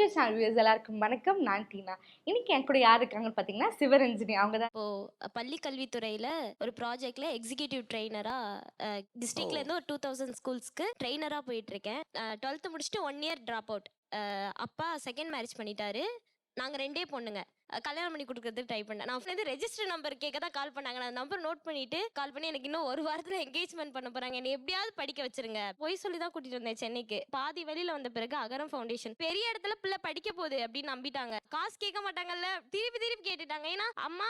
MK channel views எல்லாருக்கும் வணக்கம். நான் டீனா. இன்னைக்கு என் கூட யார் இருக்காங்கன்னு பார்த்தீங்கன்னா சிவரஞ்சினி. அவங்க தான் இப்போ பள்ளி கல்வித்துறையில ஒரு ப்ராஜெக்ட்ல எக்ஸிகியூட்டிவ் ட்ரெயினரா டிஸ்ட்ரிக்ட்ல இருந்து ஒரு டூ தௌசண்ட் ஸ்கூல்ஸ்க்கு ட்ரெயினரா போயிட்டு இருக்கேன் டுவெல்த் முடிச்சுட்டு ஒன் இயர் ட்ராப் அவுட் அப்பா செகண்ட் மேரேஜ் பண்ணிட்டாரு. நாங்கள் ரெண்டே பொண்ணுங்க. கல்யாணம் பண்ணி கொடுக்கறதுக்கு ட்ரை பண்ணேன். நான் வந்து ரெஜிஸ்டர் நம்பர் கேட்க தான் கால் பண்ணாங்க. நான் நம்பர் நோட் பண்ணிட்டு கால் பண்ணி எனக்கு இன்னும் ஒரு வாரத்துல என்கேஜ்மெண்ட் பண்ண போறாங்க. என்னை எப்படியாவது படிக்க வச்சிருங்க. போய் சொல்லி தான் கூட்டிட்டு வந்தேன் சென்னைக்கு. பாதி வெளியில வந்த பிறகு அகரம் ஃபவுண்டேஷன் பெரிய இடத்துல பிள்ளை படிக்க போகுது அப்படின்னு நம்பிட்டாங்க. காசு கேட்க மாட்டாங்கல்ல. திருப்பி திருப்பி கேட்டுட்டாங்க. ஏன்னா அம்மா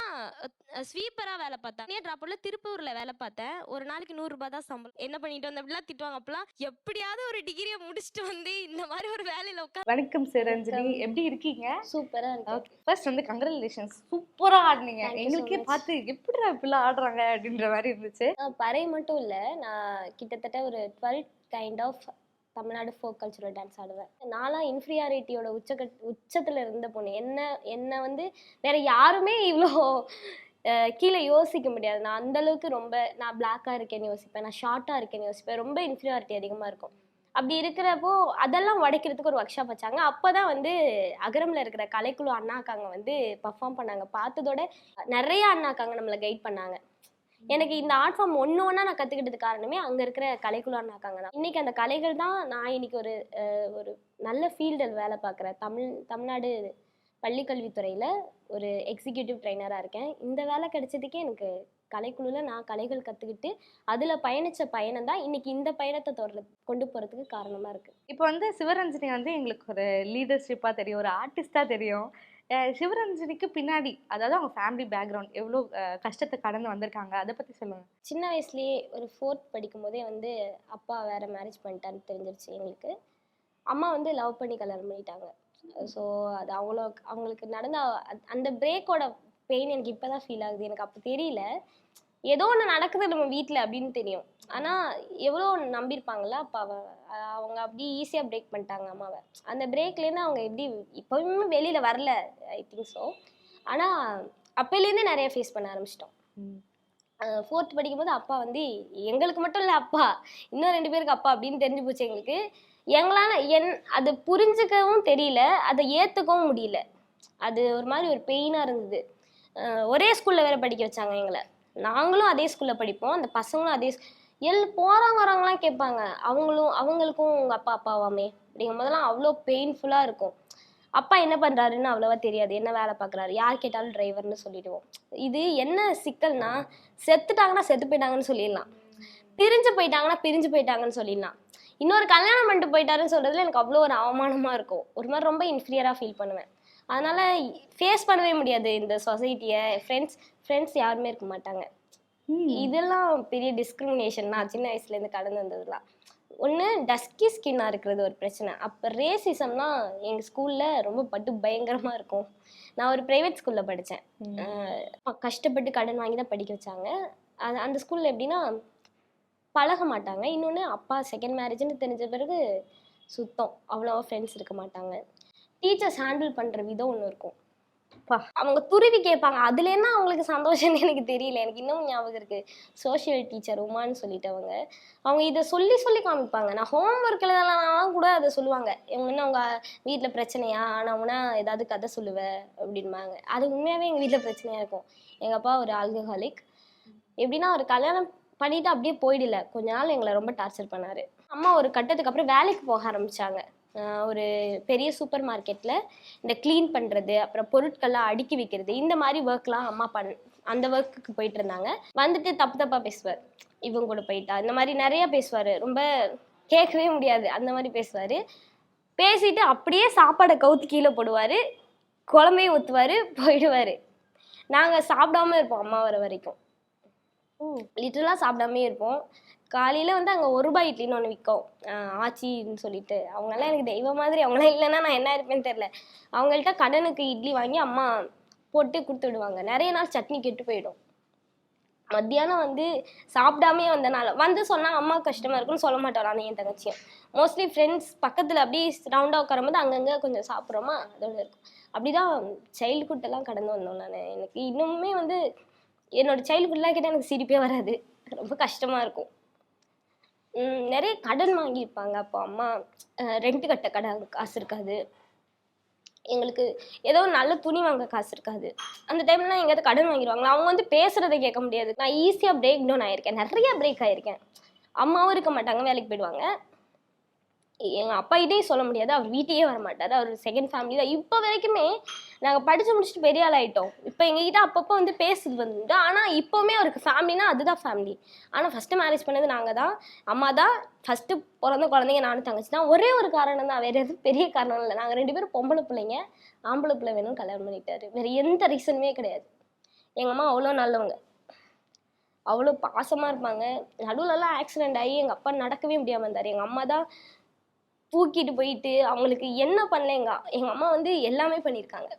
ஸ்வீப்பரா வேலை பார்த்தேன் நேர் ட்ராப்ல திருப்பூர்ல வேலை பார்த்தேன். ஒரு நாளைக்கு நூறு ரூபாய் தான் சம்பளம். என்ன பண்ணிட்டு வந்த அப்படிலாம் திட்டுவாங்க. அப்பெல்லாம் எப்படியாவது ஒரு டிகிரியை முடிச்சுட்டு வந்து இந்த மாதிரி ஒரு வேலையில உட்காந்து வணக்கம் சிவரஞ்சினி எப்படி இருக்கீங்க? சூப்பரா இருக்கு ஃபர்ஸ்ட் வந்து கங்க்ராச்சுலேஷன்ஸ் சூப்பரா ஆடுனீங்க. எங்களுக்கே. பார்த்து எப்படிடா இப்படிலாம் ஆடுறாங்க அப்படின்ற மாதிரி இருந்துச்சு. பறை மட்டும் இல்ல. நான் கிட்டத்தட்ட ஒரு twelve kind of Tamil Nadu folk cultural dance ஆடுவேன். நான்லாம் இன்ஃபீரியாரிட்டியோட உச்சக்கட் உச்சத்துல இருந்த பொண்ணு. என்ன என்ன வந்து வேற யாருமே இவ்வளோ கீழே யோசிக்க முடியாது. நான் அந்த அளவுக்கு ரொம்ப நான் பிளாக்காக இருக்கேன்னு யோசிப்பேன். நான் ஷார்ட்டாக இருக்கேன்னு யோசிப்பேன். ரொம்ப இன்ஃபீரியாரிட்டி அதிகமாக இருக்கும். அப்படி இருக்கிறப்போ அதெல்லாம் உடைக்கிறதுக்கு ஒரு ஒர்க் ஷாப் வச்சாங்க. அப்போ தான் வந்து அகரமில் இருக்கிற கலைக்குழு அண்ணாக்காங்க வந்து பர்ஃபார்ம் பண்ணாங்க. பார்த்ததோட நிறைய அண்ணாக்காங்க நம்மளை கைட் பண்ணாங்க. எனக்கு இந்த ஆர்ட் ஃபார்ம் ஒன்று ஒன்றா நான் கற்றுக்கிட்டது காரணமே அங்கே இருக்கிற கலைக்குழு அண்ணாக்காங்க தான். இன்னைக்கு அந்த கலைகள் தான் நான் இன்னைக்கு ஒரு ஒரு நல்ல ஃபீல்டில் வேலை பார்க்குறேன். தமிழ் தமிழ்நாடு பள்ளிக்கல்வித்துறையில் ஒரு எக்ஸிக்யூட்டிவ் ட்ரைனராக இருக்கேன். இந்த வேலை கிடைச்சதுக்கே எனக்கு கலைக்குழுவில் நான் கலைகள் கற்றுக்கிட்டு அதில் பயணித்த பயணம் தான் இன்னைக்கு இந்த பயணத்தை தொடர கொண்டு போகிறதுக்கு காரணமாக இருக்குது இப்போ வந்து சிவரஞ்சினி வந்து எங்களுக்கு ஒரு லீடர்ஷிப்பாக தெரியும் ஒரு ஆர்டிஸ்டாக தெரியும். சிவரஞ்சினிக்கு பின்னாடி அதாவது அவங்க ஃபேமிலி பேக்ரவுண்ட் எவ்வளோ கஷ்டத்தை கடந்து வந்திருக்காங்க அதை பற்றி சொல்லுங்க. சின்ன வயசுலேயே ஒரு ஃபோர்த் படிக்கும் போதே வந்து அப்பா வேற மேரேஜ் பண்ணிட்டான்னு தெரிஞ்சிருச்சு எங்களுக்கு. அம்மா வந்து லவ் பண்ணி கல்யாணம் பண்ணிட்டாங்க. ஸோ அது அவ்வளோ அவங்களுக்கு நடந்த அந்த பிரேக்கோட பெயின் எனக்கு இப்போ தான் ஃபீல் ஆகுது. எனக்கு அப்போ தெரியல. ஏதோ ஒன்று நடக்குது நம்ம வீட்டில் அப்படின்னு தெரியும். ஆனால் எவ்வளோ நம்பியிருப்பாங்கல்ல? அப்பாவை அஹ் அவங்க அப்படி ஈஸியாக பிரேக் பண்ணிட்டாங்க அம்மாவை. அந்த பிரேக்லேருந்து அவங்க எப்படி இப்போவுமே வெளியில் வரல ஐ திங்க் ஸோ ஆனால் அப்போலேருந்தே நிறைய ஃபேஸ் பண்ண ஆரம்பிச்சிட்டோம். ஃபோர்த் படிக்கும்போது அப்பா வந்து எங்களுக்கு மட்டும் இல்லை அப்பா இன்னும் ரெண்டு பேருக்கு அப்பா அப்படின்னு தெரிஞ்சு போச்சு எங்களுக்கு. எங்களால் என் அது புரிஞ்சுக்கவும் தெரியல அதை ஏற்றுக்கவும் முடியல. அது ஒரு மாதிரி ஒரு பெயினாக இருந்தது. ஒரே ஸ்கூலில் வேறு படிக்க வச்சாங்க எங்களை. நாங்களும் அதே ஸ்கூலில் படிப்போம். அந்த பசங்களும் அதே எல் போகிறவங்க வரவங்களாம் கேட்பாங்க. அவங்களும் அவங்களுக்கும் உங்கள் அப்பா அப்பாவாமே. அப்படிங்கும் போதெல்லாம் அவ்வளோ பெயின்ஃபுல்லாக இருக்கும். அப்பா என்ன பண்ணுறாருன்னு அவ்வளோவா தெரியாது. என்ன வேலை பார்க்குறாரு யார் கேட்டாலும் டிரைவர்னு சொல்லிடுவோம். இது என்ன சிக்கல்னா செத்துட்டாங்கன்னா செத்து போயிட்டாங்கன்னு சொல்லிடலாம். பிரிஞ்சு போயிட்டாங்கன்னா பிரிஞ்சு போயிட்டாங்கன்னு சொல்லிடலாம். இன்னொரு கல்யாணம் பண்ணிட்டு போயிட்டாருன்னு சொல்கிறதுல எனக்கு அவ்வளோ ஒரு அவமானமாக இருக்கும். ஒரு மாதிரி ரொம்ப இன்ஃபீரியராக ஃபீல் பண்ணுவேன். அதனால ஃபேஸ் பண்ணவே முடியாது இந்த சொசைட்டியை ஃப்ரெண்ட்ஸ் ஃப்ரெண்ட்ஸ் யாருமே இருக்க மாட்டாங்க. இதெல்லாம் பெரிய டிஸ்கிரிமினேஷன் நான் சின்ன வயசுலேருந்து கடந்து வந்ததுலாம் ஒன்று டஸ்கி ஸ்கின்னாக இருக்கிறது ஒரு பிரச்சனை. அப்போ ரேசிசம்னா எங்கள் ஸ்கூலில் ரொம்ப பட்டு பயங்கரமாக இருக்கும். நான் ஒரு ப்ரைவேட் ஸ்கூலில் படித்தேன் கஷ்டப்பட்டு கடன் வாங்கி தான் படிக்க வச்சாங்க. அது அந்த ஸ்கூலில் எப்படின்னா பழக மாட்டாங்க. இன்னொன்று அப்பா செகண்ட் மேரேஜ்னு தெரிஞ்ச பிறகு சுத்தம். அவ்வளோவா ஃப்ரெண்ட்ஸ் இருக்க மாட்டாங்க. டீச்சர்ஸ் ஹேண்டில் பண்ணுற விதம் ஒன்று இருக்கும். பா. அவங்க துருவி கேட்பாங்க. அதுல என்ன அவங்களுக்கு சந்தோஷம்னு எனக்கு தெரியல. எனக்கு இன்னும் ஞாபகம் இருக்கு. சோஷியல் டீச்சர் உமான்னு சொல்லிட்டவங்க. அவங்க இதை சொல்லி சொல்லி காமிப்பாங்க. நான் ஹோம் ஒர்க் எழுதலாம் கூட அதை சொல்லுவாங்க. இவங்க என்ன உங்க வீட்டில் பிரச்சனையா? ஆனவுனா ஏதாவது கதை சொல்லுவ அப்படின்பாங்க அது உண்மையாகவே எங்கள் வீட்டில் பிரச்சனையாக இருக்கும். எங்கள் அப்பா ஒரு ஆல்கஹாலிக் எப்படின்னா ஒரு கல்யாணம் பண்ணிட்டு அப்படியே போயிடல. கொஞ்ச நாள் எங்களை ரொம்ப டார்ச்சர் பண்ணாரு. அம்மா ஒரு கட்டத்துக்கு அப்புறம் வேலைக்கு போக ஆரம்பிச்சாங்க. ஒரு பெரிய சூப்பர் மார்க்கெட்டில் இந்த க்ளீன் பண்ணுறது அப்புறம் பொருட்கள்லாம் அடுக்கி வைக்கிறது இந்த மாதிரி ஒர்க்லாம் அம்மா பண் அந்த ஒர்க்குக்கு போயிட்டு இருந்தாங்க. வந்துட்டு தப்பு தப்பாக பேசுவார். இவங்க கூட போயிட்டா. இந்த மாதிரி நிறைய பேசுவார். ரொம்ப கேட்கவே முடியாது. அந்த மாதிரி பேசுவார். பேசிட்டு அப்படியே சாப்பாடை கவுத்து கீழே போடுவார். குழம்பையும் ஊற்றுவார் போயிடுவார். நாங்கள் சாப்பிடாம இருப்போம் அம்மா வர வரைக்கும். லிட்டரலாக சாப்பிடாமே இருப்போம். காலையில் வந்து அங்கே ஒரு ரூபாய் இட்லின்னு ஒன்று விற்கும் ஆச்சின்னு சொல்லிட்டு. அவங்கெல்லாம் எனக்கு தெய்வம் மாதிரி அவங்களாம் இல்லைன்னா நான் என்ன இருப்பேன்னு தெரில அவங்கள்ட்ட கடனுக்கு இட்லி வாங்கி அம்மா போட்டு கொடுத்து விடுவாங்க. நிறைய நாள் சட்னி கெட்டு போயிடும். மத்தியானம் வந்து சாப்பிடாமே வந்தனால வந்து சொன்னால் அம்மா கஷ்டமாக இருக்குன்னு சொல்ல மாட்டோம் நான் என் தங்கச்சியும் மோஸ்ட்லி ஃப்ரெண்ட்ஸ் பக்கத்தில் அப்படியே ரவுண்டாக உட்காரும்போது அங்கங்கே கொஞ்சம் சாப்பிட்றோமா அதோட இருக்கும். அப்படிதான் சைல்டுஹுட்டெல்லாம் கடந்து வந்தோம் நான். எனக்கு இன்னுமே வந்து என்னோட சைல்டுஹுட்லாம் கேட்டால் எனக்கு சிரிப்பே வராது. ரொம்ப கஷ்டமாக இருக்கும். நிறைய கடன் வாங்கியிருப்பாங்க. அப்போ அம்மா ரெண்ட் கட்ட கடன் காசு இருக்காது. எங்களுக்கு ஏதோ ஒரு நல்ல துணி வாங்க காசு இருக்காது. அந்த டைம்லாம் எங்கேயாவது கடன் வாங்கிடுவாங்களா அவங்க வந்து பேசுறதை கேட்க முடியாது. நான் ஈஸியாக பிரேக் டவுன் ஆயிருக்கேன். நிறைய பிரேக் ஆயிருக்கேன். அம்மாவும் இருக்க மாட்டாங்க வேலைக்கு போயிடுவாங்க. எங்கள் அப்பாகிட்டே சொல்ல முடியாது. அவர் வீட்டையே வர மாட்டார். அவர் செகண்ட் ஃபேமிலி தான். இப்போ வரைக்குமே நாங்கள் படித்து முடிச்சுட்டு பெரிய ஆள் ஆகிட்டோம் இப்போ எங்ககிட்ட அப்பப்போ வந்து பேசுது வந்துட்டு ஆனால் இப்போவுமே அவருக்கு ஃபேமிலினா அதுதான் ஃபேமிலி ஆனால் ஃபஸ்ட்டு மேரேஜ் பண்ணது நாங்கள் தான். அம்மா தான் ஃபஸ்ட்டு பிறந்த குழந்தைங்க நானும் தங்கச்சி தான். ஒரே ஒரு காரணம் தான். வேறு எதுவும் பெரிய காரணம் இல்லை. நாங்கள் ரெண்டு பேரும் பொம்பளை பிள்ளைங்க. ஆம்பளை பிள்ளை வேணும்னு கல்யாணம் பண்ணிட்டாரு. வேறு எந்த ரீசனுமே கிடையாது. எங்கள் அம்மா அவ்வளோ நல்லவங்க. அவ்வளோ பாசமாக இருப்பாங்க. நடுவுலலாம் ஆக்சிடென்ட் ஆகி எங்கள் அப்பா நடக்கவே முடியாமல் இருந்தார். எங்கள் அம்மா தான் தூக்கிட்டு போயிட்டு அவங்களுக்கு என்ன பண்ணல எங்க எங்கள் அம்மா வந்து எல்லாமே பண்ணியிருக்காங்க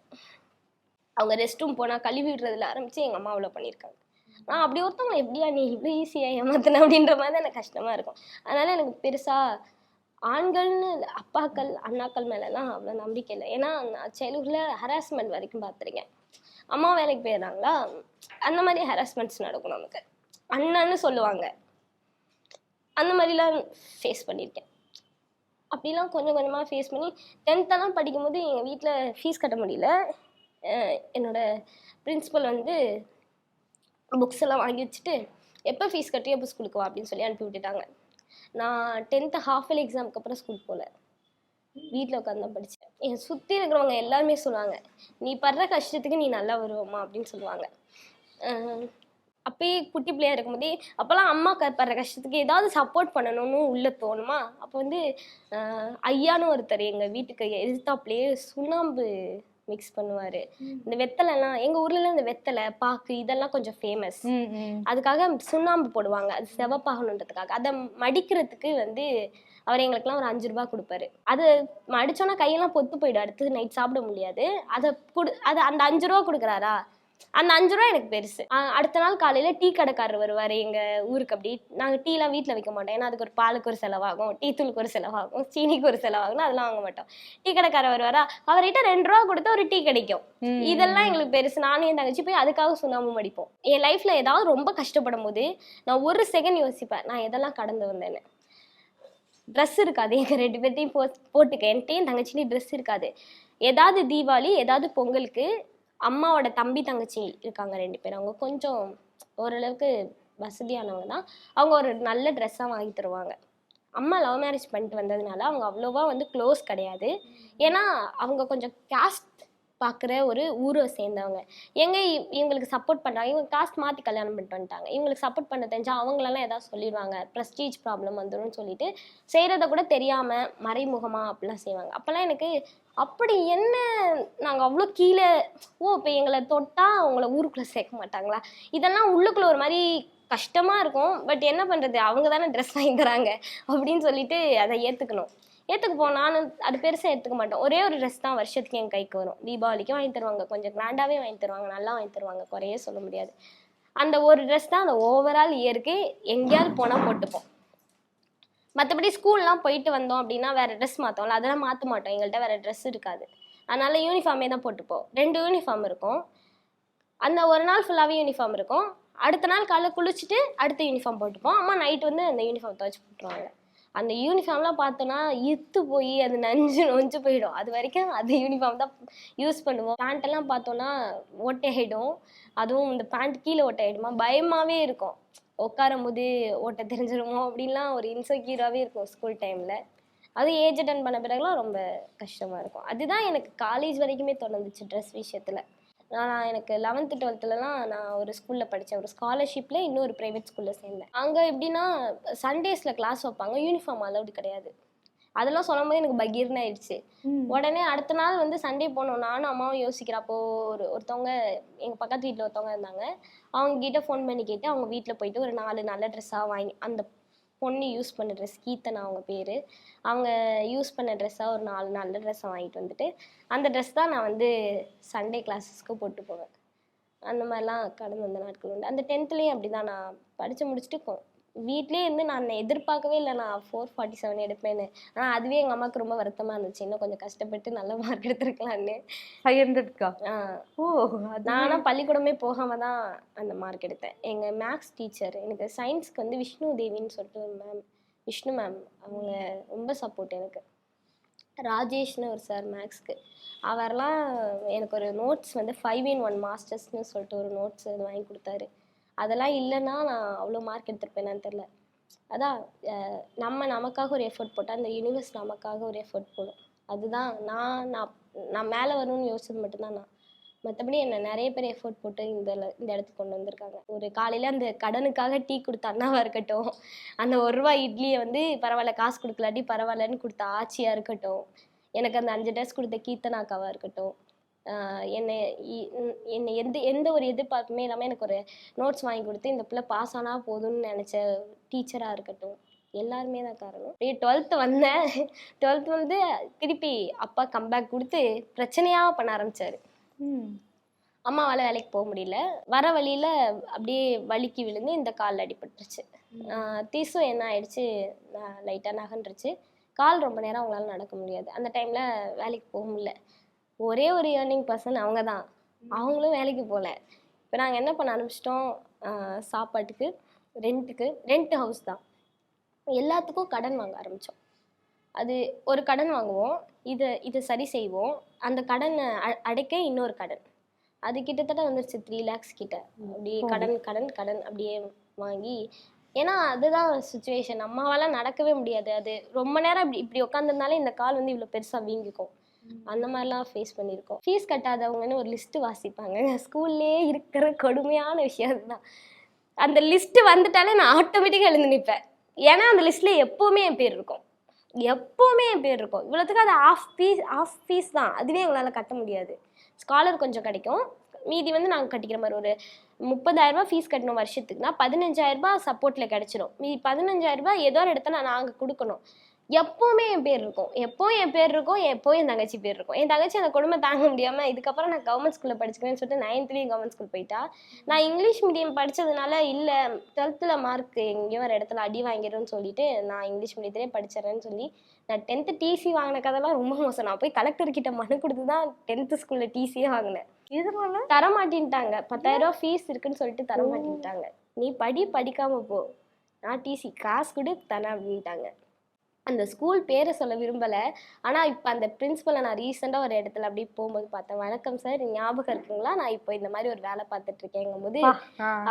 அவங்க ரெஸ்ட் ரூம் போனால் கழுவி விடுறதுல ஆரம்பித்து எங்கள் அம்மா அவ்வளோ பண்ணியிருக்காங்க நான் அப்படி ஒருத்தவங்க எப்படியா நீ இவ்வளோ ஈஸியாக ஏமாத்தின அப்படின்ற மாதிரி தான் எனக்கு கஷ்டமாக இருக்கும். அதனால் எனக்கு பெருசாக ஆண்கள்னு அப்பாக்கள் அண்ணாக்கள் மேலெல்லாம் அவ்வளோ நம்பிக்கை இல்லை. ஏன்னா நான் சைல்ட்ஹுட்டில் ஹராஸ்மெண்ட் வரைக்கும் பார்த்துருக்கேன் அம்மா வேலைக்கு போயிடுறாங்களா? அந்த மாதிரி ஹராஸ்மெண்ட்ஸ் நடக்கும் நமக்கு. அண்ணன்னு சொல்லுவாங்க. அந்த மாதிரிலாம் ஃபேஸ் பண்ணியிருக்கேன் அப்படிலாம் கொஞ்சம் கொஞ்சமாக ஃபேஸ் பண்ணி டென்த்தெல்லாம் படிக்கும்போது எங்கள் வீட்டில் ஃபீஸ் கட்ட முடியல. என்னோடய என்னோட பிரின்சிபல் வந்து புக்ஸ் எல்லாம் வாங்கி வச்சுட்டு எப்போ ஃபீஸ் கட்டி எப்போ ஸ்கூலுக்கு வா அப்படின்னு சொல்லி அனுப்பி விட்டுட்டாங்க. நான் டென்த்து ஹாஃப் இயர்லி எக்ஸாமுக்கு அப்புறம் ஸ்கூல் போகல வீட்டில் உட்காந்து தான் படித்தேன் என் சுற்றி இருக்கிறவங்க எல்லாருமே சொல்லுவாங்க நீ படுற கஷ்டத்துக்கு நீ நல்லா வருவோம்மா அப்படின்னு சொல்லுவாங்க. அப்பயே குட்டி பிள்ளையா இருக்கும்போதே அப்போல்லாம் அம்மா க படுற கஷ்டத்துக்கு ஏதாவது சப்போர்ட் பண்ணணும்னு உள்ள தோணுமா? அப்போ வந்து ஆஹ் ஐயான்னு ஒருத்தர் எங்கள் வீட்டுக்கு எதிர்த்தாப்புலேயே சுண்ணாம்பு மிக்ஸ் பண்ணுவார். இந்த வெத்தலைலாம் எங்கள் ஊர்லலாம் இந்த வெத்தலை பாக்கு இதெல்லாம் கொஞ்சம் ஃபேமஸ். அதுக்காக சுண்ணாம்பு போடுவாங்க. அது செவப்பாகணுன்றதுக்காக. அதை மடிக்கிறதுக்கு வந்து அவர் எங்களுக்குலாம் ஒரு அஞ்சு ரூபாய் கொடுப்பாரு. அது மடிச்சோன்னா கையெல்லாம் பொத்து போயிடும். அடுத்தது நைட் சாப்பிட முடியாது. அதை கொடு அது அந்த அஞ்சு ரூபா கொடுக்குறாரா? அந்த அஞ்சு ரூபா எனக்கு பெருசு. அடுத்த நாள் காலையில் டீ கடைக்காரர் வருவார் எங்கள் ஊருக்கு அப்படி. நாங்கள் டீலாம் வீட்டில் வைக்க மாட்டோம். ஏன்னா அதுக்கு ஒரு பாலுக்கு ஒரு செலவாகும் டீ தூளுக்கு ஒரு செலவாகும் சீனிக்கு ஒரு செலவாகும் அதெல்லாம் வாங்க மாட்டோம். டீ கடைக்காரர் வருவாரா? அவர்கிட்ட ரெண்டு ரூபா கொடுத்தா ஒரு டீ கிடைக்கும். இதெல்லாம் எங்களுக்கு பெருசு. நானும் என் தங்கச்சி போய் அதுக்காக சுண்ணாம்பு மடிப்போம் என் லைஃப்ல ஏதாவது ரொம்ப கஷ்டப்படும் போது நான் ஒரு செகண்ட் யோசிப்பேன் நான் எதெல்லாம் கடந்து வந்தேன்னு. ட்ரெஸ் இருக்காது. எங்க ரெண்டு பேர்ட்டையும் போ போட்டுக்க. என்கிட்டயும் தங்கச்சிலையும் ட்ரெஸ் இருக்காது. ஏதாவது தீபாவளி ஏதாவது பொங்கலுக்கு அம்மாவோட தம்பி தங்கச்சி இருக்காங்க ரெண்டு பேரும். அவங்க கொஞ்சம் ஓரளவுக்கு வசதியானவங்க தான். அவங்க ஒரு நல்ல ட்ரெஸ்ஸாக வாங்கி தருவாங்க. அம்மா லவ் மேரேஜ் பண்ணிட்டு வந்ததுனால அவங்க அவ்வளோவா வந்து க்ளோஸ் கிடையாது. ஏன்னா அவங்க கொஞ்சம் காஸ்ட் பார்க்குற ஒரு ஊரை சேர்ந்தவங்க. எங்க இவங்களுக்கு சப்போர்ட் பண்ணுறாங்க இவங்க காஸ்ட் மாற்றி கல்யாணம் பண்ணிட்டு வந்துட்டாங்க. இவங்களுக்கு சப்போர்ட் பண்ண தெரிஞ்சால் அவங்களெல்லாம் ஏதாவது சொல்லிடுவாங்க. ப்ரெஸ்டீஜ் ப்ராப்ளம் வந்துடும் சொல்லிட்டு செய்கிறத கூட தெரியாமல் மறைமுகமாக அப்படிலாம் செய்வாங்க. அப்போல்லாம் எனக்கு அப்படி என்ன நாங்கள் அவ்வளோ கீழே ஓ இப்போ எங்களை தொட்டால் அவங்கள ஊருக்குள்ளே சேர்க்க மாட்டாங்களா? இதெல்லாம் உள்ளுக்குள்ளே ஒரு மாதிரி கஷ்டமாக இருக்கும். பட் என்ன பண்ணுறது அவங்க தானே ட்ரெஸ் வாங்கி தராங்க அப்படின்னு சொல்லிட்டு அதை ஏற்றுக்கணும் ஏற்றுக்குப்போம் நானும் அது பெருசாக ஏற்றுக்க மாட்டோம் ஒரே ஒரு ட்ரெஸ் தான் வருஷத்துக்கு என் கைக்கு வரும். தீபாவளிக்கு வாங்கி தருவாங்க. கொஞ்சம் கிராண்டாகவே வாங்கி தருவாங்க. நல்லா வாங்கி தருவாங்க. குறையே சொல்ல முடியாது. அந்த ஒரு ட்ரெஸ் தான் அந்த ஓவரால் இயருக்கு எங்கேயாவது போனால் போட்டுப்போம். மற்றபடி ஸ்கூல்லாம் போயிட்டு வந்தோம் அப்படின்னா வேறு ட்ரெஸ் மாற்றோம்ல அதெல்லாம் மாற்ற மாட்டோம். எங்கள்கிட்ட வேறு ட்ரெஸ் இருக்காது. அதனால யூனிஃபார்மே தான் போட்டுப்போம். ரெண்டு யூனிஃபார்ம் இருக்கும். அந்த ஒரு நாள் ஃபுல்லாகவே யூனிஃபார்ம் இருக்கும். அடுத்த நாள் காலைல குளிச்சுட்டு அடுத்த யூனிஃபார்ம் போட்டுப்போம். அம்மா நைட் வந்து அந்த யூனிஃபார்ம் துவைச்சு போட்டுருவாங்க. அந்த யூனிஃபார்ம்லாம் பார்த்தோன்னா இத்து போய் அது நஞ்சு நொஞ்சு போயிடும். அது வரைக்கும் அந்த யூனிஃபார்ம் தான் யூஸ் பண்ணுவோம். பேண்ட்டெல்லாம் பார்த்தோன்னா ஒட்டையாயிடும். ஆகிடும் அதுவும் இந்த பேண்ட் கீழே ஓட்டை ஆகிடுமா பயமாகவே இருக்கும். உட்காரும் போது ஓட்டை தெரிஞ்சிருமோ? அப்படின்லாம் ஒரு இன்செக்யூராகவே இருக்கும் ஸ்கூல் டைமில் அது ஏஜ் அட்டன் பண்ண பிறகுலாம் ரொம்ப கஷ்டமாக இருக்கும். அதுதான் எனக்கு காலேஜ் வரைக்குமே தொடர்ந்துச்சு ட்ரெஸ் விஷயத்தில். நான் எனக்கு லெவன்த்து டுவெல்த்துலலாம் நான் ஒரு ஸ்கூலில் படித்தேன் ஒரு ஸ்காலர்ஷிப்பில் இன்னொரு ப்ரைவேட் ஸ்கூலில் சேர்ந்தேன். அங்கே எப்படின்னா சண்டேஸில் கிளாஸ் வைப்பாங்க. யூனிஃபார்ம் அலௌடு கிடையாது. அதெல்லாம் சொல்லும் போது எனக்கு பகீர்னு ஆயிடுச்சு. உடனே அடுத்த நாள் வந்து சண்டே போனோம். நானும் அம்மாவும் யோசிக்கிறப்போ ஒரு ஒருத்தவங்க எங்கள் பக்கத்து வீட்டில் ஒருத்தவங்க இருந்தாங்க. அவங்க கிட்ட ஃபோன் பண்ணி கேட்டு அவங்க வீட்டில் போயிட்டு ஒரு நாலு நல்ல ட்ரெஸ்ஸாக வாங்கி அந்த பொண்ணு யூஸ் பண்ண ட்ரெஸ் கீர்த்தனா அவங்க பேர். அவங்க யூஸ் பண்ண ட்ரெஸ்ஸாக ஒரு நாலு நல்ல ட்ரெஸ்ஸை வாங்கிட்டு வந்துட்டு அந்த ட்ரெஸ் தான் நான் வந்து சண்டே கிளாஸஸ்க்கு போட்டு போவேன். அந்த மாதிரிலாம் கடந்து வந்த நாட்கள் உண்டு. அந்த டென்த்துலேயும் அப்படி தான் நான் படித்து முடிச்சுட்டு வீட்லயே இருந்து நான் எதிர்பார்க்கவே இல்லை. நான் ஃபோர் ஃபார்ட்டி செவன் எடுப்பேன்னு. ஆனால் அதுவே எங்கள் அம்மாவுக்கு ரொம்ப வருத்தமாக இருந்துச்சு. இன்னும் கொஞ்சம் கஷ்டப்பட்டு நல்ல மார்க் எடுத்திருக்கலான்னு ஃபைவ் ஹண்ட்ரட்க்கா ஓ நான் ஆனால் பள்ளிக்கூடமே போகாம தான் அந்த மார்க் எடுத்தேன். எங்கள் மேக்ஸ் டீச்சர் எனக்கு சயின்ஸ்க்கு வந்து விஷ்ணு தேவின்னு சொல்லிட்டு ஒரு மேம் விஷ்ணு மேம் அவங்க ரொம்ப சப்போர்ட் எனக்கு. ராஜேஷ்னு ஒரு சார் மேக்ஸ்க்கு அவர்லாம் எனக்கு ஒரு நோட்ஸ் வந்து ஃபைவ் இன் ஒன் மாஸ்டர்ஸ்னு சொல்லிட்டு ஒரு நோட்ஸ் அது வாங்கி கொடுத்தாரு. அதெல்லாம் இல்லைன்னா நான் அவ்வளோ மார்க் எடுத்திருப்பேனான்னு தெரில அதான் நம்ம நமக்காக ஒரு எஃபோர்ட் போட்டால் அந்த யூனிவர்ஸ் நமக்காக ஒரு எஃபோர்ட் போடும். அதுதான் நான் நான் நான் மேலே வரணும்னு யோசிச்சது மட்டும்தான் நான். மற்றபடி என்னை நிறைய பேர் எஃபோர்ட் போட்டு இந்த இந்த இடத்துக்கு கொண்டு வந்திருக்காங்க. ஒரு காலையில் அந்த கடனுக்காக டீ கொடுத்த அண்ணாவாக இருக்கட்டும் அந்த ஒரு ரூபா இட்லியை வந்து பரவாயில்ல காசு கொடுக்கலாட்டி பரவாயில்லன்னு கொடுத்த ஆச்சியாக இருக்கட்டும் எனக்கு அந்த அஞ்சு ட்ரெஸ் கொடுத்த கீர்த்தனாக்காவாக இருக்கட்டும் என்னை என்னை எந்த எந்த ஒரு எதிர்பார்ப்புமே இல்லாமல் எனக்கு ஒரு நோட்ஸ் வாங்கி கொடுத்து இந்த பிள்ளை பாஸ் ஆனால் போதும்னு நினச்ச டீச்சராக இருக்கட்டும். எல்லாருமே தான் காரணம். அப்படியே டுவெல்த்து வந்தேன் டுவெல்த் வந்து திருப்பி அப்பா கம்பேக் கொடுத்து பிரச்சனையாக பண்ண ஆரம்பிச்சாரு. ம். அம்மாவால் வேலைக்கு போக முடியல. வர வழியில் அப்படியே வலிக்கு விழுந்து இந்த காலில் அடிபட்டுருச்சு. தீசும் என்ன ஆயிடுச்சு? லைட்டாக நகன்றுச்சு கால் ரொம்ப நேரம் அவங்களால நடக்க முடியாது. அந்த டைமில் வேலைக்கு போக முடியல. ஒரே ஒரு ஏர்னிங் பர்சன் அவங்க தான் அவங்களும் வேலைக்கு போகல இப்போ நாங்கள் என்ன பண்ண ஆரம்பிச்சிட்டோம்? சாப்பாட்டுக்கு ரெண்ட்டுக்கு ரெண்ட் ஹவுஸ் தான். எல்லாத்துக்கும் கடன் வாங்க ஆரம்பித்தோம் அது ஒரு கடன் வாங்குவோம். இதை இதை சரி செய்வோம். அந்த கடனை அடைக்க இன்னொரு கடன். அது கிட்டத்தட்ட வந்துருச்சு த்ரீ லேக்ஸ் கிட்ட. அப்படியே கடன் கடன் கடன் அப்படியே வாங்கி ஏன்னா அதுதான் சுச்சுவேஷன் அம்மாவால நடக்கவே முடியாது. அது ரொம்ப நேரம் இப்படி இப்படி உட்காந்துருந்தாலே இந்த கால் வந்து இவ்வளோ பெருசாக வீங்கிக்கும். அந்த மாதிரிலாம் ஃபேஸ் பண்ணியிருக்கோம். ஃபீஸ் கட்டாதவங்கன்னு ஒரு லிஸ்ட்டு வாசிப்பாங்க. ஸ்கூல்லே இருக்கிற கொடுமையான விஷயம் தான் அந்த லிஸ்ட்டு வந்துட்டாலே நான் ஆட்டோமேட்டிக்காக எழுந்து நிற்பேன் ஏன்னா அந்த லிஸ்ட்டில் எப்போவுமே என் பேர் இருக்கும். எப்போவுமே என் பேர் இருக்கும். இவ்வளோத்துக்கு அது ஆஃப் ஃபீஸ் ஆஃப் ஃபீஸ் தான். அதுவே எங்களால் கட்ட முடியாது. ஸ்காலர் கொஞ்சம் கிடைக்கும். மீதி வந்து நாங்கள் கட்டிக்கிற மாதிரி ஒரு முப்பதாயிரரூபா ஃபீஸ் கட்டணும் வருஷத்துக்குனா பதினஞ்சாயிரரூபா சப்போர்ட்டில் கிடச்சிரும். மீதி பதினஞ்சாயிரரூபா ஏதோ ஒரு இடத்துல நாங்கள் கொடுக்கணும். எப்போவுமே என் பேர் இருக்கும். எப்போவும் என் பேர் இருக்கும் எப்போவும் என் தங்கச்சி பேர் இருக்கும். என் தங்கச்சி அந்த கொடுமை தாங்க முடியாமல் இதுக்கப்புறம் நான் கவர்மெண்ட் ஸ்கூலில் படிச்சுக்கிறேன்னு சொல்லிட்டு நைன்த்லேயும் கவர்மெண்ட் ஸ்கூல் போயிட்டா. நான் இங்கிலீஷ் மீடியம் படித்ததுனால இல்லை டுவெல்த்தில் மார்க் எங்கேயோ ஒரு இடத்துல அடி வாங்கிடும்னு சொல்லிட்டு நான் இங்கிலீஷ் மீடியத்திலே படிச்சிடறேன்னு சொல்லி நான் டென்த்து டிசி வாங்கின கதைலாம் ரொம்ப மோசம். நான் போய் கலெக்டர் கிட்ட மனு கொடுத்து தான் டென்த்து ஸ்கூலில் டிசியே வாங்கினேன். இதனால தர மாட்டேன்ட்டாங்க பத்தாயிரம் ரூபா ஃபீஸ் இருக்குன்னு சொல்லிட்டு தர மாட்டேன்ட்டாங்க நீ படி படிக்காம போ. நான் டிசி காசு கொடு தரேன் அப்படின்ட்டாங்க. அந்த ஸ்கூல் பேரை சொல்ல விரும்பலை. ஆனால் இப்போ அந்த பிரின்ஸிபலை நான் ரீசெண்டாக ஒரு இடத்துல அப்படியே போகும்போது பார்த்தேன். வணக்கம் சார் ஞாபகம் இருக்குங்களா? நான் இப்போ இந்த மாதிரி ஒரு வேலை பார்த்துட்டு இருக்கேங்கும்போது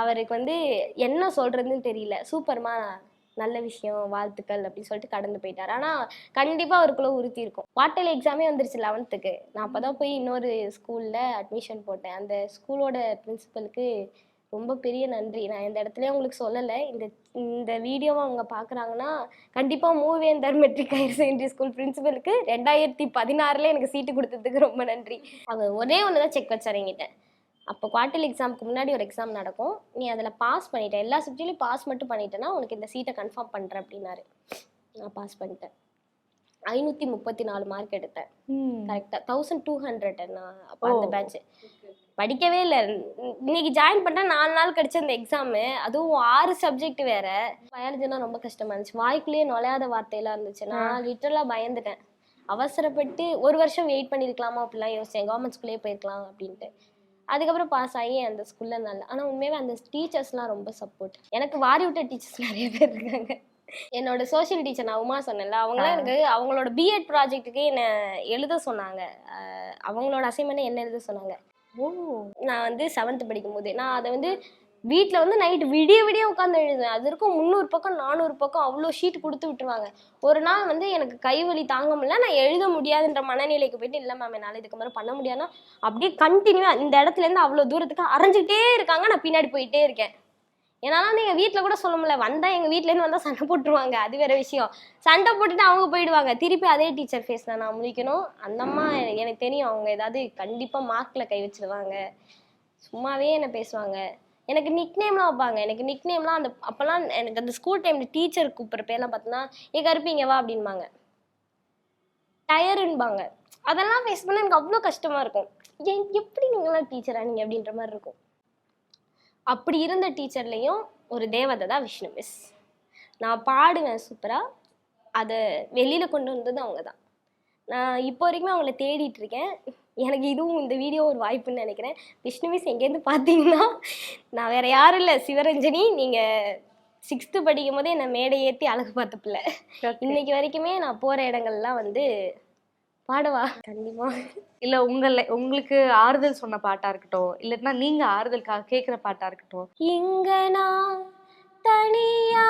அவருக்கு வந்து என்ன சொல்கிறதுன்னு தெரியல. சூப்பர்மா நல்ல விஷயம் வாழ்த்துக்கள் அப்படின்னு சொல்லிட்டு கடந்து போயிட்டார். ஆனால் கண்டிப்பாக அவருக்குள்ள உறுத்தி இருக்கும். குவார்டர்லி எக்ஸாமே வந்துருச்சு லெவன்த்துக்கு நான் அப்போ தான் போய் இன்னொரு ஸ்கூலில் அட்மிஷன் போட்டேன். அந்த ஸ்கூலோட பிரின்சிபலுக்கு ரொம்ப பெரிய நன்றி. நான் இந்த இடத்துல உங்களுக்கு சொல்லலை. இந்த இந்த வீடியோவை அவங்க பார்க்குறாங்கன்னா கண்டிப்பாக Moovendar matric higher secondary school பிரின்சிபலுக்கு ரெண்டாயிரத்தி பதினாறில் எனக்கு சீட்டு கொடுத்ததுக்கு ரொம்ப நன்றி. அவங்க ஒரே ஒன்று தான் செக் வச்சார் என்கிட்ட. அப்போ குவார்டர்லி எக்ஸாமுக்கு முன்னாடி ஒரு எக்ஸாம் நடக்கும். நீ அதில் பாஸ் பண்ணிட்ட. எல்லா சப்ஜெக்ட்லையும் பாஸ் மட்டும் பண்ணிட்டேன்னா உனக்கு இந்த சீட்டை கன்ஃபார்ம் பண்ணுறேன் அப்படின்னாரு. நான் பாஸ் பண்ணிட்டேன். ஐநூற்றி முப்பத்தி நாலு மார்க் எடுத்தேன். கரெக்டாக தௌசண்ட் டூ ஹண்ட்ரட் நான் அப்போ. அந்த பேட்ச் படிக்கவே இல்லை. இன்னைக்கு ஜாயின் பண்ணா நாலு நாள் கிடைச்ச அந்த எக்ஸாமு அதுவும் ஆறு சப்ஜெக்ட் வேற. பயாலஜினா ரொம்ப கஷ்டமா இருந்துச்சு. வாய்க்குள்ளேயே நுழையாத வார்த்தையெல்லாம் இருந்துச்சு. நான் லிட்டரலாக பயந்துட்டேன். அவசரப்பட்டு ஒரு வருஷம் வெயிட் பண்ணியிருக்கலாமா அப்படிலாம் யோசிச்சேன். கவர்மெண்ட் ஸ்கூல்லே போயிருக்கலாம் அப்படின்ட்டு. அதுக்கப்புறம் பாஸ் ஆகி அந்த ஸ்கூலில் நல்லா ஆனால் உண்மையாகவே அந்த டீச்சர்ஸ்லாம் ரொம்ப சப்போர்ட் எனக்கு வாரி விட்ட டீச்சர்ஸ் நிறைய பேர் இருக்காங்க. என்னோட சோஷியல் டீச்சர் நான் உமா சொன்னேன்ல அவங்களாம் எனக்கு அவங்களோட பிஎட் ப்ராஜெக்ட்டுக்கு என்னை எழுத சொன்னாங்க. அவங்களோட அசைன்மெண்ட்டை என்ன எழுத சொன்னாங்க. நான் வந்து செவன்த் படிக்கும் போது நான் அதை வந்து வீட்டில் வந்து நைட் விடிய விடிய உட்காந்து எழுதுவேன். அது இருக்கும் முந்நூறு பக்கம் நானூறு பக்கம் அவ்வளோ ஷீட் கொடுத்து விட்டுருவாங்க. ஒரு நாள் வந்து எனக்கு கை வலி தாங்க முடியல நான் எழுத முடியாதுன்ற மனநிலைக்கு போயிட்டு இல்லை மேம் என்னால் இதுக்கு மேலே பண்ண முடியாதுன்னா அப்படியே கண்டினியூவாக இந்த இடத்துல இருந்து அவ்வளோ தூரத்துக்கு அரைஞ்சிக்கிட்டே இருக்காங்க. நான் பின்னாடி போயிட்டே இருக்கேன். என்னால் எங்கள் வீட்டில் கூட சொல்ல முடியல. வந்தால் எங்கள் வீட்டிலேருந்து வந்தால் சண்டை போட்டுருவாங்க. அது வேற விஷயம். சண்டை போட்டுட்டு அவங்க போயிடுவாங்க. திருப்பி அதே டீச்சர் ஃபேஸில் நான் முழிக்கணும். அந்த அம்மா எனக்கு தெரியும். அவங்க ஏதாவது கண்டிப்பாக மார்க்கில் கை வச்சிருவாங்க. சும்மாவே என்னை பேசுவாங்க. எனக்கு நிக் நேம்லாம் வைப்பாங்க. எனக்கு நிக் நேம்லாம் அந்த அப்போல்லாம் எனக்கு அந்த ஸ்கூல் டைமில் டீச்சர் கூப்பிட்ற பேர்லாம் பார்த்தோன்னா ஏ கருப்பிங்க வா அப்படின்பாங்க. டயருன்பாங்க. அதெல்லாம் ஃபேஸ் பண்ண எனக்கு அவ்வளோ கஷ்டமாக இருக்கும். ஏன் எப்படி நீங்களாம் டீச்சரா நீங்கள் அப்படின்ற மாதிரி இருக்கும். அப்படி இருந்த டீச்சர்லேயும் ஒரு தேவதை தான் விஷ்ணு மிஸ் நான் பாடுவேன் சூப்பராக அதை வெளியில் கொண்டு வந்தது அவங்க தான் நான் இப்போ வரைக்குமே அவங்கள தேடிட்டு இருக்கேன். எனக்கு இதுவும் இந்த வீடியோ ஒரு வாய்ப்புன்னு நினைக்கிறேன். விஷ்ணு மிஸ் எங்கேருந்து பார்த்தீங்கன்னா நான் வேற யாரும் இல்லை. சிவரஞ்சனி நீங்கள் சிக்ஸ்த்து படிக்கும் போதே என்னை மேடை ஏற்றி அழகு பார்த்த பிள்ளை. இன்னைக்கு வரைக்குமே நான் போகிற இடங்கள்லாம் வந்து பாடவா. கண்டிப்பா. இல்ல உங்க li- உங்களுக்கு ஆறுதல் சொன்ன பாட்டா இருக்கட்டும் இல்லைன்னா நீங்க ஆறுதலுக்காக கேக்குற பாட்டா இருக்கட்டும். இங்க நான் தனியா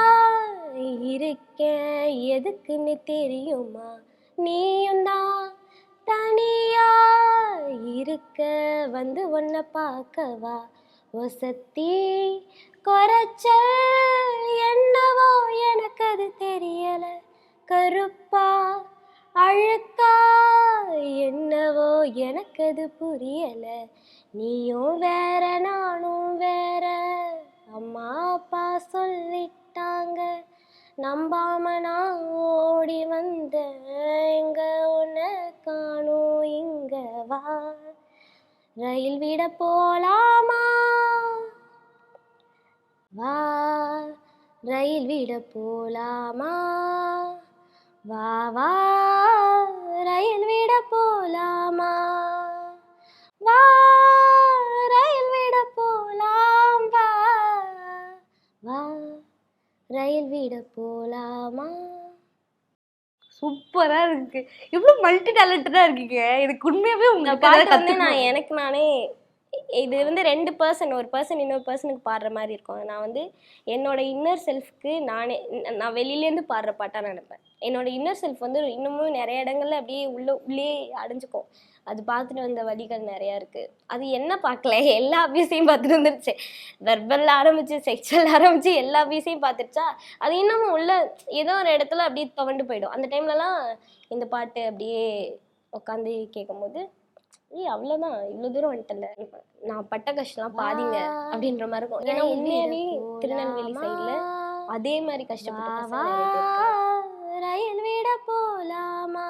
இருக்கேன் எதுக்குன்னு தெரியுமா? நீயும் தான் தனியா இருக்க வந்து உன்னை பார்க்கவா? ஒசத்தி குறைச்சல் என்னவோ எனக்கு அது தெரியல. கருப்பா எனக்கு அது புரியல. நீயும் வேற நானும் வேற. அம்மா அப்பா சொல்லிட்டாங்க. நம்பாம நான் ஓடி வந்தேன் எங்க உன்னை காணும் இங்க வா. ரயில் விட போலாமா? வா. ரயில் விட போலாமா? வா வா. ரயில் விட போலாமா? வா ரயில் விட போலாம் வா வா ரயில் விட போலாமா? சூப்பரா இருக்கு. இவ்வளவு மல்டி டேலண்டடா இருக்கீங்க. எனக்கு உண்மையாவே இந்த உங்க பாட்டு நான் எனக்கு நானே இது வந்து ரெண்டு பர்சன் ஒரு பர்சன் இன்னொரு பர்சனுக்கு பாடுற மாதிரி இருக்கும். நான் வந்து என்னோட இன்னர் செல்ஃப்க்கு நானே நான் வெளியிலேருந்து பாடுற பாட்டாக நினைப்பேன். என்னோட இன்னர் செல்ஃப் வந்து இன்னமும் நிறைய இடங்கள்ல அப்படியே உள்ள உள்ளே அடைஞ்சுக்கும். அது பார்த்துட்டு வந்த வழிகள் நிறையா இருக்குது அது என்ன பார்க்கல? எல்லா அபியூஸையும் பார்த்துட்டு வந்துருச்சு. வெர்பல் ஆரம்பிச்சு செக்ஷுவல் ஆரம்பிச்சு எல்லா அபியூஸையும் பார்த்துருச்சா? அது இன்னமும் உள்ள ஏதோ ஒரு இடத்துல அப்படியே துவண்டு போயிடும். அந்த டைம்லலாம் இந்த பாட்டு அப்படியே உட்காந்து கேட்கும்போது ஏய் அவ்வளவுதான். இவ்வளோ தூரம் வந்துட்டல நான் பட்ட கஷ்டம்லாம் பாதிங்க அப்படின்ற மாதிரி இருக்கும். ஏன்னா உண்மையாவே திருநெல்வேலி சைடில் அதே மாதிரி கஷ்டப்பட்டு ரயில் வீட போலாமா?